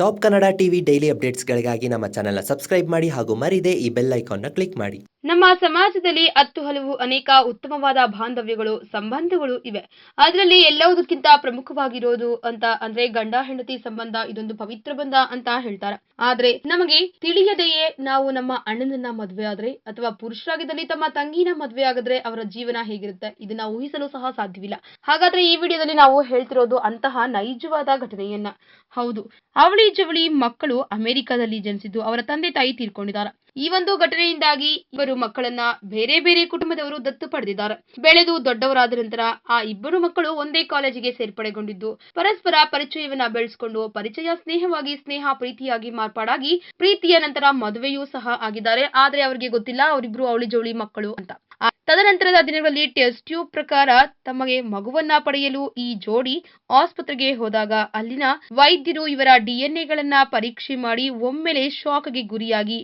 Top Kannada TV daily ಅಪ್ಡೇಟ್ಸ್ಗಳಿಗಾಗಿ ನಮ್ಮ ಚಾನೆಲ್ನ ಸಬ್ಸ್ಕ್ರೈಬ್ ಮಾಡಿ ಹಾಗೂ ಮರಿದೇ ಈ ಬೆಲ್ ಐಕಾನ್ನ ಕ್ಲಿಕ್ ಮಾಡಿ. ನಮ್ಮ ಸಮಾಜದಲ್ಲಿ ಹತ್ತು ಹಲವು ಅನೇಕ ಉತ್ತಮವಾದ ಬಾಂಧವ್ಯಗಳು, ಸಂಬಂಧಗಳು ಇವೆ. ಅದರಲ್ಲಿ ಎಲ್ಲವುದಕ್ಕಿಂತ ಪ್ರಮುಖವಾಗಿರೋದು ಅಂತ ಅಂದ್ರೆ ಗಂಡ, ಹೆಂಡತಿ ಸಂಬಂಧ, ಇದೊಂದು ಪವಿತ್ರ ಬಂಧ ಅಂತ ಹೇಳ್ತಾರೆ. ಆದ್ರೆ ನಮಗೆ ತಿಳಿಯದೆಯೇ ನಾವು ನಮ್ಮ ಅಣ್ಣನನ್ನ ಮದ್ವೆ ಆದ್ರೆ ಅಥವಾ ಪುರುಷರಾಗಿದ್ದಲ್ಲಿ ತಮ್ಮ ತಂಗಿನ ಮದ್ವೆ ಆಗಿದ್ರೆ ಅವರ ಜೀವನ ಹೇಗಿರುತ್ತೆ? ಇದನ್ನ ಊಹಿಸಲು ಸಹ ಸಾಧ್ಯವಿಲ್ಲ. ಹಾಗಾದ್ರೆ ಈ ವಿಡಿಯೋದಲ್ಲಿ ನಾವು ಹೇಳ್ತಿರೋದು ಅಂತಹ ನೈಜವಾದ ಘಟನೆಯನ್ನ. ಹೌದು, ಅವಳಿ ಜವಳಿ ಮಕ್ಕಳು ಅಮೆರಿಕದಲ್ಲಿ ಜನಿಸಿದ್ದು ಅವರ ತಂದೆ ತಾಯಿ ತೀರ್ಕೊಂಡಿದ್ದಾರೆ. ಈ ಒಂದು ಘಟನೆಯಿಂದಾಗಿ ಇಬ್ಬರು ಮಕ್ಕಳನ್ನ ಬೇರೆ ಬೇರೆ ಕುಟುಂಬದವರು ದತ್ತು ಪಡೆದಿದ್ದಾರೆ. ಬೆಳೆದು ದೊಡ್ಡವರಾದ ನಂತರ ಆ ಇಬ್ಬರು ಮಕ್ಕಳು ಒಂದೇ ಕಾಲೇಜಿಗೆ ಸೇರ್ಪಡೆಗೊಂಡಿದ್ದು, ಪರಸ್ಪರ ಪರಿಚಯವನ್ನ ಬೆಳೆಸಿಕೊಂಡು ಪರಿಚಯ, ಸ್ನೇಹವಾಗಿ, ಸ್ನೇಹ ಪ್ರೀತಿಯಾಗಿ ಮಾರ್ಪಾಡಾಗಿ ಪ್ರೀತಿಯ ನಂತರ ಮದುವೆಯೂ ಸಹ ಆಗಿದ್ದಾರೆ. ಆದ್ರೆ ಅವರಿಗೆ ಗೊತ್ತಿಲ್ಲ, ಅವರಿಬ್ರು ಅವಳಿ ಜೋಳಿ ಮಕ್ಕಳು ಅಂತ. ತದನಂತರದ ದಿನಗಳಲ್ಲಿ ಟೆಸ್ಟ್ ಟ್ಯೂಬ್ ಪ್ರಕಾರ ತಮಗೆ ಮಗುವನ್ನ ಪಡೆಯಲು ಈ ಜೋಡಿ ಆಸ್ಪತ್ರೆಗೆ ಹೋದಾಗ ಅಲ್ಲಿನ ವೈದ್ಯರು ಇವರ ಡಿಎನ್ಎಗಳನ್ನ ಪರೀಕ್ಷೆ ಮಾಡಿ ಒಮ್ಮೆಲೆ ಶಾಕ್ಗೆ ಗುರಿಯಾಗಿ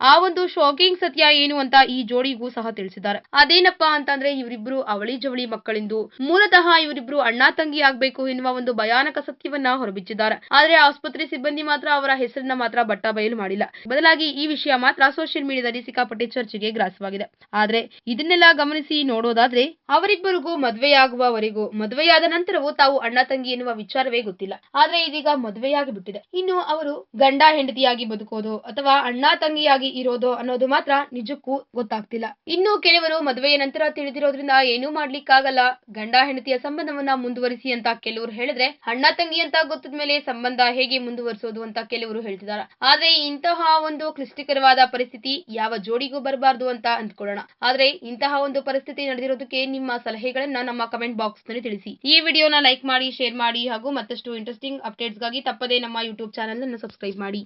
ಆ ಒಂದು ಶಾಕಿಂಗ್ ಸತ್ಯ ಏನು ಅಂತ ಈ ಜೋಡಿಗೂ ಸಹ ತಿಳಿಸಿದ್ದಾರೆ. ಅದೇನಪ್ಪಾ ಅಂತಂದ್ರೆ ಇವರಿಬ್ರು ಅವಳಿ ಜವಳಿ ಮಕ್ಕಳಿಂದು. ಮೂಲತಃ ಇವರಿಬ್ರು ಅಣ್ಣ ತಂಗಿ ಆಗ್ಬೇಕು ಎನ್ನುವ ಒಂದು ಭಯಾನಕ ಸತ್ಯವನ್ನ ಹೊರಬಿಚ್ಚಿದ್ದಾರೆ. ಆದ್ರೆ ಆಸ್ಪತ್ರೆ ಸಿಬ್ಬಂದಿ ಮಾತ್ರ ಅವರ ಹೆಸರನ್ನ ಮಾತ್ರ ಬಟ್ಟ ಬಯಲು ಮಾಡಿಲ್ಲ. ಬದಲಾಗಿ ಈ ವಿಷಯ ಮಾತ್ರ ಸೋಷಿಯಲ್ ಮೀಡಿಯಾದಲ್ಲಿ ಸಿಕ್ಕಾಪಟ್ಟೆ ಚರ್ಚೆಗೆ ಗ್ರಾಸವಾಗಿದೆ. ಆದ್ರೆ ಇದನ್ನೆಲ್ಲ ಗಮನಿಸಿ ನೋಡೋದಾದ್ರೆ ಅವರಿಬ್ಬರಿಗೂ ಮದುವೆಯಾಗುವವರೆಗೂ, ಮದುವೆಯಾದ ನಂತರವೂ ತಾವು ಅಣ್ಣ ತಂಗಿ ಎನ್ನುವ ವಿಚಾರವೇ ಗೊತ್ತಿಲ್ಲ. ಆದ್ರೆ ಇದೀಗ ಮದುವೆಯಾಗಿ ಬಿಟ್ಟಿದೆ ಇನ್ನು ಅವರು ಗಂಡ ಹೆಂಡತಿಯಾಗಿ ಬದುಕೋದು ಅಥವಾ ಅಣ್ಣ ತಂಗಿಯಾಗಿ ಇರೋದು ಅನ್ನೋದು ಮಾತ್ರ ನಿಜಕ್ಕೂ ಗೊತ್ತಾಗ್ತಿಲ್ಲ. ಇನ್ನು ಕೆಲವರು ಮದುವೆಯ ನಂತರ ತಿಳಿದಿರೋದ್ರಿಂದ ಏನೂ ಮಾಡ್ಲಿಕ್ಕಾಗಲ್ಲ. ಗಂಡ ಹೆಂಡತಿಯ ಸಂಬಂಧವನ್ನ ಮುಂದುವರಿಸಿ ಅಂತ ಕೆಲವರು ಹೇಳಿದ್ರೆ, ಅಣ್ಣ ತಂಗಿ ಅಂತ ಗೊತ್ತದ ಮೇಲೆ ಸಂಬಂಧ ಹೇಗೆ ಮುಂದುವರಿಸೋದು ಅಂತ ಕೆಲವರು ಹೇಳ್ತಿದ್ದಾರೆ ಆದ್ರೆ ಇಂತಹ ಒಂದು ಕ್ಲಿಷ್ಟಿಕರವಾದ ಪರಿಸ್ಥಿತಿ ಯಾವ ಜೋಡಿಗೂ ಬರಬಾರ್ದು ಅಂತ ಅಂದ್ಕೊಳ್ಳೋಣ. ಆದ್ರೆ ಇಂತಹ ಒಂದು ಪರಿಸ್ಥಿತಿ ನಡೆದಿರೋದಕ್ಕೆ ನಿಮ್ಮ ಸಲಹೆಗಳನ್ನ ನಮ್ಮ ಕಮೆಂಟ್ ಬಾಕ್ಸ್ನಲ್ಲಿ ತಿಳಿಸಿ. ಈ ವಿಡಿಯೋನ ಲೈಕ್ ಮಾಡಿ, ಶೇರ್ ಮಾಡಿ ಹಾಗೂ ಮತ್ತಷ್ಟು ಇಂಟ್ರೆಸ್ಟಿಂಗ್ ಅಪ್ಡೇಟ್ಸ್ಗಾಗಿ ತಪ್ಪದೇ ನಮ್ಮ ಯೂಟ್ಯೂಬ್ ಚಾನೆಲ್ ಅನ್ನು ಸಬ್ಸ್ಕ್ರೈಬ್ ಮಾಡಿ.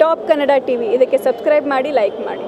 ಟಾಪ್ ಕನ್ನಡ ಟಿ ವಿ ಇದಕ್ಕೆ ಸಬ್ಸ್ಕ್ರೈಬ್ ಮಾಡಿ ಲೈಕ್ ಮಾಡಿ.